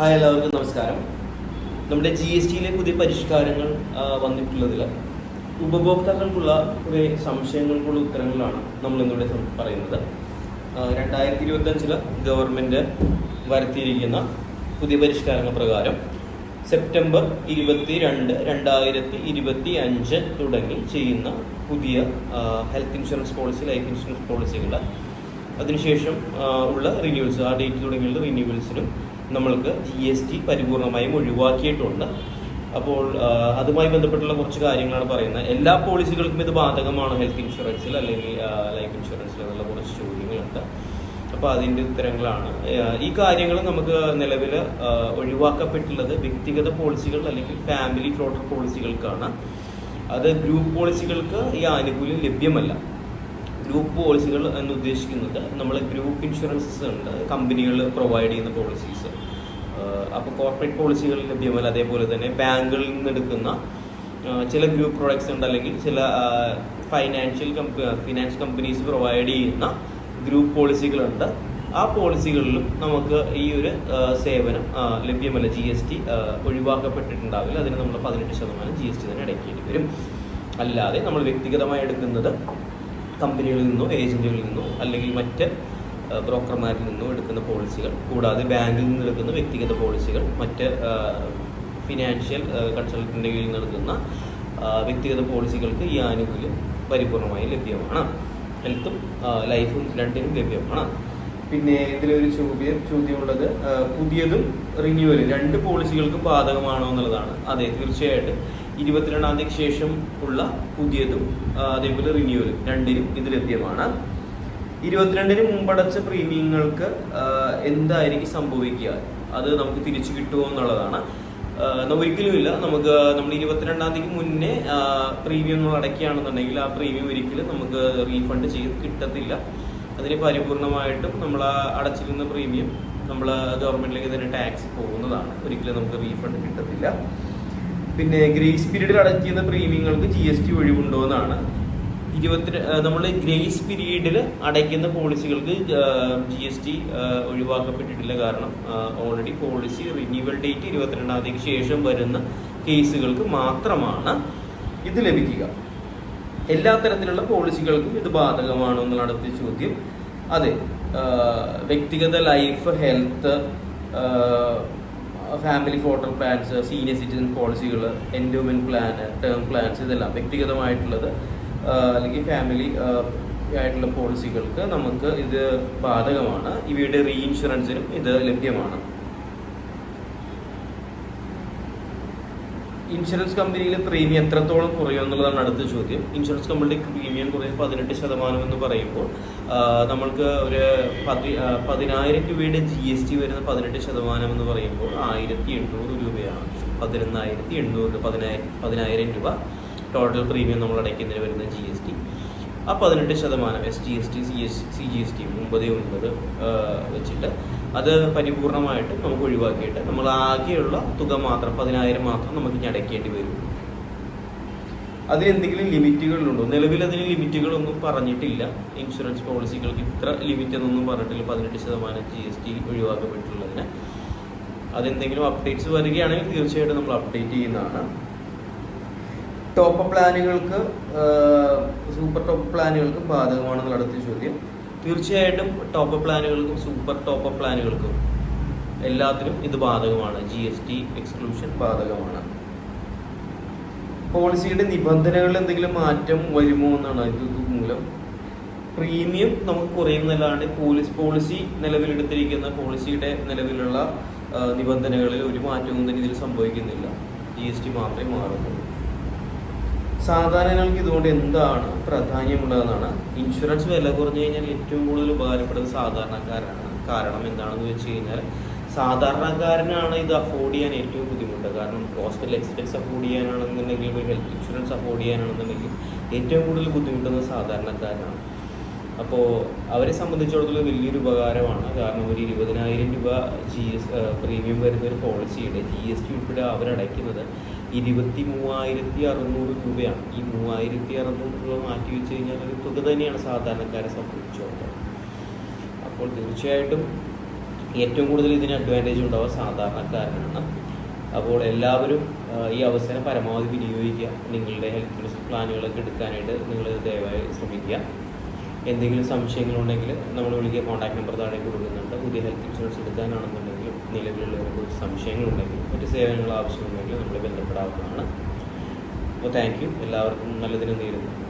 Hi എല്ലാവർക്കും നമസ്കാരം. നമ്മുടെ ജി എസ് ടിയിലെ പുതിയ പരിഷ്കാരങ്ങൾ വന്നിട്ടുള്ളതിൽ ഉപഭോക്താക്കൾക്കുള്ള കുറേ സംശയങ്ങൾക്കുള്ള ഉത്തരങ്ങളാണ് നമ്മൾ ഇന്നിവിടെ പറയുന്നത്. രണ്ടായിരത്തി ഇരുപത്തഞ്ചിൽ ഗവൺമെന്റ് വരുത്തിയിരിക്കുന്ന പുതിയ പരിഷ്കാരങ്ങൾ പ്രകാരം സെപ്റ്റംബർ ഇരുപത്തി രണ്ട് രണ്ടായിരത്തി ഇരുപത്തി അഞ്ച് തുടങ്ങി ചെയ്യുന്ന പുതിയ health insurance policy life insurance പോളിസികൾ അതിനുശേഷം ഉള്ള റിന്യൂവൽസ് ആ ഡേറ്റ് തുടങ്ങിയുള്ള റിന്യൂവൽസിനും നമ്മൾക്ക് ജി എസ് ടി പരിപൂർണമായും ഒഴിവാക്കിയിട്ടുണ്ട്. അപ്പോൾ അതുമായി ബന്ധപ്പെട്ടുള്ള കുറച്ച് കാര്യങ്ങളാണ് പറയുന്നത്. എല്ലാ പോളിസികൾക്കും ഇത് ബാധകമാണ് ഹെൽത്ത് ഇൻഷുറൻസിൽ അല്ലെങ്കിൽ ലൈഫ് ഇൻഷുറൻസിൽ എന്നുള്ള കുറച്ച് ചോദ്യങ്ങളുണ്ട്. അപ്പോൾ അതിന്റെ ഉത്തരങ്ങളാണ്. ഈ കാര്യങ്ങൾ നമുക്ക് നിലവിൽ ഒഴിവാക്കപ്പെട്ടുള്ളത് വ്യക്തിഗത പോളിസികൾ അല്ലെങ്കിൽ ഫാമിലി ഫ്ലോട്ടർ പോളിസികൾക്കാണ് അത് ഗ്രൂപ്പ് പോളിസികൾക്ക് ഈ ആനുകൂല്യം ലഭ്യമല്ല. ഗ്രൂപ്പ് പോളിസികൾ എന്ന് ഉദ്ദേശിക്കുന്നത് നമ്മൾ ഗ്രൂപ്പ് ഇൻഷുറൻസസ് ഉണ്ട്. കമ്പനികൾ പ്രൊവൈഡ് ചെയ്യുന്ന പോളിസീസ് അപ്പോൾ കോർപ്പറേറ്റ് പോളിസികൾ ലഭ്യമല്ല. അതേപോലെ തന്നെ ബാങ്കുകളിൽ നിന്ന് എടുക്കുന്ന ചില ഗ്രൂപ്പ് പ്രൊഡക്ട്സ് ഉണ്ട് അല്ലെങ്കിൽ ചില ഫൈനാൻഷ്യൽ ഫിനാൻസ് കമ്പനീസ് പ്രൊവൈഡ് ചെയ്യുന്ന ഗ്രൂപ്പ് പോളിസികളുണ്ട് ആ പോളിസികളിലും നമുക്ക് ഈ ഒരു സേവനം ലഭ്യമല്ല. ജി എസ് ടി ഒഴിവാക്കപ്പെട്ടിട്ടുണ്ടാവില്ല. അതിന് നമ്മൾ പതിനെട്ട് ശതമാനം ജി എസ് ടി തന്നെ അടയ്ക്കേണ്ടി വരും. അല്ലാതെ നമ്മൾ വ്യക്തിഗതമായി എടുക്കുന്നത് കമ്പനികളിൽ നിന്നോ ഏജന്റുകളിൽ നിന്നോ അല്ലെങ്കിൽ മറ്റ് ബ്രോക്കർമാരിൽ നിന്നോ എടുക്കുന്ന പോളിസികൾ കൂടാതെ ബാങ്കിൽ നിന്ന് എടുക്കുന്ന വ്യക്തിഗത പോളിസികൾ മറ്റ് ഫിനാൻഷ്യൽ കൺസൾട്ടന്റ് കീഴിൽ നിന്ന് എടുക്കുന്ന വ്യക്തിഗത പോളിസികൾക്ക് ഈ ആനുകൂല്യം പരിപൂർണമായി ലഭ്യമാണ്. ഹെൽത്തും ലൈഫും രണ്ടിനും ലഭ്യമാണ്. പിന്നെ ഇതിലൊരു ചോദ്യം ചോദ്യമുള്ളത് പുതിയതും റിന്യൂവൽ രണ്ട് പോളിസികൾക്കും ബാധകമാണോ എന്നുള്ളതാണ്. അതെ തീർച്ചയായിട്ടും. ഇരുപത്തിരണ്ടാം തീയതിക്ക് ശേഷം ഉള്ള പുതിയതും അതേപോലെ റിന്യൂവലും രണ്ടിനും ഇത് ലഭ്യമാണ്. ഇരുപത്തിരണ്ടിന് മുമ്പടച്ച പ്രീമിയങ്ങൾക്ക് എന്തായിരിക്കും സംഭവിക്കുക? അത് നമുക്ക് തിരിച്ചു കിട്ടുമോ എന്നുള്ളതാണ്. ഒരിക്കലുമില്ല നമുക്ക് നമ്മൾ ഇരുപത്തിരണ്ടാം തീയതിക്ക് മുന്നേ പ്രീമിയം നമ്മൾ അടയ്ക്കുകയാണെന്നുണ്ടെങ്കിൽ ആ പ്രീമിയം ഒരിക്കലും നമുക്ക് റീഫണ്ട് ചെയ്ത് കിട്ടത്തില്ല. അതിന് പരിപൂർണമായിട്ടും നമ്മൾ അടച്ചിരുന്ന പ്രീമിയം നമ്മൾ ഗവൺമെന്റിലേക്ക് തന്നെ ടാക്സ് പോകുന്നതാണ്. ഒരിക്കലും നമുക്ക് റീഫണ്ട് കിട്ടത്തില്ല. പിന്നെ ഗ്രേസ് പീരീഡിൽ അടയ്ക്കുന്ന പ്രീമിയങ്ങൾക്ക് ജി എസ് ടി ഒഴിവുണ്ടോ എന്നാണ്. ഇരുപത്തി നമ്മൾ ഗ്രേസ് പീരീഡിൽ അടയ്ക്കുന്ന പോളിസികൾക്ക് ജി എസ് ടി ഒഴിവാക്കപ്പെട്ടിട്ടില്ല കാരണം ഓൾറെഡി പോളിസി റിന്യൂവൽ ഡേറ്റ് ഇരുപത്തിരണ്ടാം തീയതിക്ക് ശേഷം വരുന്ന കേസുകൾക്ക് മാത്രമാണ് ഇത് ലഭിക്കുക. എല്ലാ തരത്തിലുള്ള പോളിസികൾക്കും ഇത് ബാധകമാണോ എന്നുള്ള അടുത്ത ചോദ്യം. അതെ വ്യക്തിഗത life health family floater plans senior citizen പോളിസികൾ endowment plan term plans ഇതെല്ലാം വ്യക്തിഗതമായിട്ടുള്ളത് അല്ലെങ്കിൽ ഫാമിലി ആയിട്ടുള്ള പോളിസികൾക്ക് നമുക്ക് ഇത് ബാധകമാണ്. ഇവയുടെ റീഇൻഷുറൻസിനും ഇത് ലഭ്യമാണ്. ഇൻഷുറൻസ് കമ്പനിയിലെ പ്രീമിയം എത്രത്തോളം കുറയും എന്നുള്ളതാണ് അടുത്ത ചോദ്യം. ഇൻഷുറൻസ് കമ്പനിയുടെ പ്രീമിയം കുറയും പതിനെട്ട് ശതമാനം എന്ന് പറയുമ്പോൾ നമ്മൾക്ക് ഒരു പതി പതിനായിരം രൂപയുടെ ജി എസ് ടി വരുന്ന പതിനെട്ട് ശതമാനം എന്ന് പറയുമ്പോൾ ആയിരത്തി എണ്ണൂറ് രൂപയാണ്. പതിനൊന്നായിരത്തി എണ്ണൂറ് പതിനായിരം പതിനായിരം രൂപ ടോട്ടൽ പ്രീമിയം നമ്മൾ അടയ്ക്കുന്നതിന് വരുന്ന ജി എസ് ടി ആ പതിനെട്ട് ശതമാനം S G S T C S C G S T ഒമ്പത് വെച്ചിട്ട് അത് പരിപൂർണമായിട്ട് നമുക്ക് ഒഴിവാക്കിയിട്ട് നമ്മൾ ആകെയുള്ള തുക മാത്രം പതിനായിരം മാത്രം നമുക്ക് ഇനി അടയ്ക്കേണ്ടി വരും. അതിന് എന്തെങ്കിലും ലിമിറ്റുകളുണ്ടോ? നിലവിൽ അതിന് ലിമിറ്റുകളൊന്നും പറഞ്ഞിട്ടില്ല. ഇൻഷുറൻസ് പോളിസികൾക്ക് ഇത്ര ലിമിറ്റ് എന്നൊന്നും പറഞ്ഞിട്ടില്ല. പതിനെട്ട് ശതമാനം ജി എസ് ടി ഒഴിവാക്കപ്പെട്ടുള്ളതിന് അതെന്തെങ്കിലും അപ്ഡേറ്റ്സ് വരികയാണെങ്കിൽ തീർച്ചയായിട്ടും നമ്മൾ അപ്ഡേറ്റ് ചെയ്യുന്നതാണ്. ടോപ്പ് പ്ലാനുകൾക്ക് സൂപ്പർ ടോപ്പ് പ്ലാനുകൾക്കും ബാധകമാണെന്നുള്ള അടുത്ത ചോദ്യം. തീർച്ചയായിട്ടും ടോപ്പ് പ്ലാനുകൾക്കും സൂപ്പർ ടോപ്പ് പ്ലാനുകൾക്കും എല്ലാത്തിനും ഇത് ബാധകമാണ്. ജി എസ് ടി എക്സ്ക്ലൂഷൻ ബാധകമാണ്. പോളിസിയുടെ നിബന്ധനകളിൽ എന്തെങ്കിലും മാറ്റം വരുമോ എന്നാണ് ഇത് മൂലം. പ്രീമിയം നമുക്ക് കുറയുന്നതല്ലാണ്ട് പോളിസ് പോളിസി നിലവിലെടുത്തിരിക്കുന്ന പോളിസിയുടെ നിലവിലുള്ള നിബന്ധനകളിൽ ഒരു മാറ്റവും തന്നെ ഇതിൽ സംഭവിക്കുന്നില്ല. ജി എസ് ടി മാത്രമേ മാറുന്നുള്ളൂ. സാധാരണകൾക്ക് ഇതുകൊണ്ട് എന്താണ് പ്രാധാന്യമുള്ളതെന്നാണ്? ഇൻഷുറൻസ് വില കുറഞ്ഞു കഴിഞ്ഞാൽ ഏറ്റവും കൂടുതൽ ഉപകാരപ്പെടുന്നത് സാധാരണക്കാരാണ്. കാരണം എന്താണെന്ന് വെച്ച് കഴിഞ്ഞാൽ സാധാരണക്കാരനാണ് ഇത് അഫോർഡ് ചെയ്യാൻ ഏറ്റവും ബുദ്ധിമുട്ട് കാരണം ഹോസ്പിറ്റൽ എക്സ്പെൻസ് അഫോർഡ് ചെയ്യാനാണെന്നുണ്ടെങ്കിൽ ഹെൽത്ത് ഇൻഷുറൻസ് അഫോർഡ് ചെയ്യാനാണെന്നുണ്ടെങ്കിൽ ഏറ്റവും കൂടുതൽ ബുദ്ധിമുട്ടുന്നത് സാധാരണക്കാരനാണ്. അപ്പോൾ അവരെ സംബന്ധിച്ചിടത്തോളം വലിയൊരു ഉപകാരമാണ്. കാരണം ഒരു ഇരുപതിനായിരം രൂപ ജി എസ് പ്രീമിയം വരുന്ന ഒരു പോളിസിയുടെ ജി എസ് ടി ഉൾപ്പെടെ അവരടയ്ക്കുന്നത് ഇരുപത്തി മൂവായിരത്തി അറുന്നൂറ് രൂപയാണ്. ഈ മൂവായിരത്തി അറുന്നൂറ് രൂപ മാറ്റി വെച്ച് കഴിഞ്ഞാൽ ഒരു തുക തന്നെയാണ് സാധാരണക്കാരെ സംബന്ധിച്ചിടത്തോളം. അപ്പോൾ തീർച്ചയായിട്ടും ഏറ്റവും കൂടുതൽ ഇതിന് അഡ്വാന്റേജ് ഉണ്ടാവുക സാധാരണക്കാരനാണ് അപ്പോൾ എല്ലാവരും ഈ അവസരം പരമാവധി വിനിയോഗിക്കുക. നിങ്ങളുടെ ഹെൽത്ത് ഇൻഷുറൻസ് പ്ലാനുകളൊക്കെ എടുക്കാനായിട്ട് നിങ്ങൾ ദയവായി ശ്രമിക്കുക. എന്തെങ്കിലും സംശയങ്ങളുണ്ടെങ്കിൽ നമ്മൾ വിളിക്കുക. കോൺടാക്ട് നമ്പർ താഴെ കൊടുക്കുന്നുണ്ട്. പുതിയ ഹെൽത്ത് ഇൻഷുറൻസ് എടുക്കാനാണെന്നുണ്ടെങ്കിലും നിലവിലുള്ളവരെ കുറിച്ച് സംശയങ്ങളുണ്ടെങ്കിൽ മറ്റ് സേവനങ്ങൾ ആവശ്യമുണ്ടെങ്കിൽ നമ്മൾ ബന്ധപ്പെടാവുന്നതാണ്. അപ്പോൾ താങ്ക് യു എല്ലാവർക്കും നല്ലതിനും നേരുന്നു.